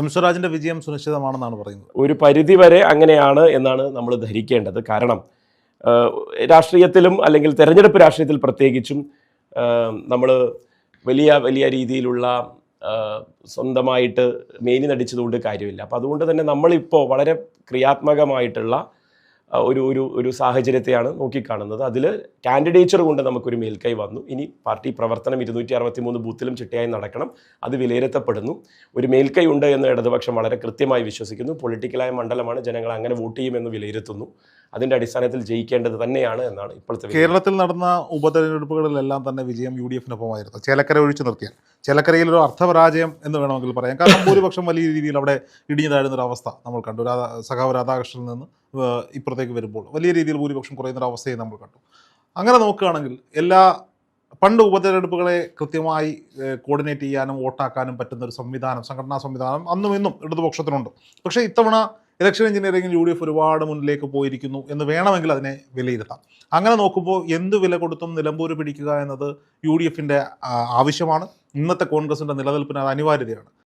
M സ്വരാജിന്റെ വിജയം സുനിശ്ചിതമാണെന്നാണ് പറയുന്നത്. ഒരു പരിധി വരെ അങ്ങനെയാണ് എന്നാണ് നമ്മൾ ധരിക്കേണ്ടത്. കാരണം രാഷ്ട്രീയത്തിലും അല്ലെങ്കിൽ തെരഞ്ഞെടുപ്പ് രാഷ്ട്രീയത്തിൽ പ്രത്യേകിച്ചും നമ്മൾ വലിയ വലിയ രീതിയിലുള്ള സ്വന്തമായിട്ട് മേനി നടിച്ചതുകൊണ്ട് കാര്യമില്ല. അപ്പോൾ അതുകൊണ്ട് തന്നെ നമ്മളിപ്പോൾ വളരെ ക്രിയാത്മകമായിട്ടുള്ള ഒരു ഒരു ഒരു സാഹചര്യത്തെയാണ് നോക്കിക്കാണുന്നത്. അതിൽ കാൻഡിഡേച്ചർ കൊണ്ട് നമുക്കൊരു മേൽക്കൈ വന്നു. ഇനി പാർട്ടി പ്രവർത്തനം ഇരുന്നൂറ്റി അറുപത്തി മൂന്ന് ബൂത്തിലും ചിട്ടയായി നടക്കണം. അത് വിലയിരുത്തപ്പെടുന്നു. ഒരു മേൽക്കൈ ഉണ്ട് എന്ന് ഇടതുപക്ഷം വളരെ കൃത്യമായി വിശ്വസിക്കുന്നു. പൊളിറ്റിക്കലായ മണ്ഡലമാണ് ജനങ്ങൾ അങ്ങനെ വോട്ട് ചെയ്യുമെന്ന് വിലയിരുത്തുന്നു. അതിന്റെ അടിസ്ഥാനത്തിൽ ജയിക്കേണ്ടത് തന്നെയാണ് എന്നാണ് ഇപ്പോഴത്തെ കേരളത്തിൽ നടന്ന ഉപതെരഞ്ഞെടുപ്പുകളിലെല്ലാം തന്നെ വിജയം യു ഡി എഫിനൊപ്പമായിരുന്നു. ചേലക്കര ഒഴിച്ചു നിർത്തിയാൽ. ചേലക്കരയിൽ ഒരു അർത്ഥപരാജയം എന്ന് വേണമെങ്കിൽ പറയാം. കാരണം ഭൂരിപക്ഷം വലിയ രീതിയിൽ അവിടെ ഇടിഞ്ഞു താഴുന്ന ഒരു അവസ്ഥ നമ്മൾ കണ്ടു. രാധാ സഖാവ് രാധാകൃഷ്ണനിൽ നിന്ന് ഇപ്പുറത്തേക്ക് വരുമ്പോൾ വലിയ രീതിയിൽ ഭൂരിപക്ഷം കുറയുന്ന ഒരു അവസ്ഥയെ നമ്മൾ കണ്ടു. അങ്ങനെ നോക്കുകയാണെങ്കിൽ എല്ലാ പണ്ട് ഉപതെരഞ്ഞെടുപ്പുകളെ കൃത്യമായി കോർഡിനേറ്റ് ചെയ്യാനും വോട്ടാക്കാനും പറ്റുന്ന ഒരു സംവിധാനം സംഘടനാ സംവിധാനം അന്നും ഇന്നും ഇടതുപക്ഷത്തിനുണ്ട്. പക്ഷേ ഇത്തവണ ഇലക്ഷൻ എഞ്ചിനീയറിംഗിൽ യു ഡി എഫ് ഒരുപാട് മുന്നിലേക്ക് പോയിരിക്കുന്നു എന്ന് വേണമെങ്കിൽ അതിനെ വിലയിരുത്താം. അങ്ങനെ നോക്കുമ്പോൾ എന്ത് വില കൊടുത്തും നിലമ്പൂർ പിടിക്കുക എന്നത് യു ഡി എഫിന്റെ ആവശ്യമാണ്. ഇന്നത്തെ കോൺഗ്രസിന്റെ നിലനിൽപ്പിന് അത് അനിവാര്യതയാണ്.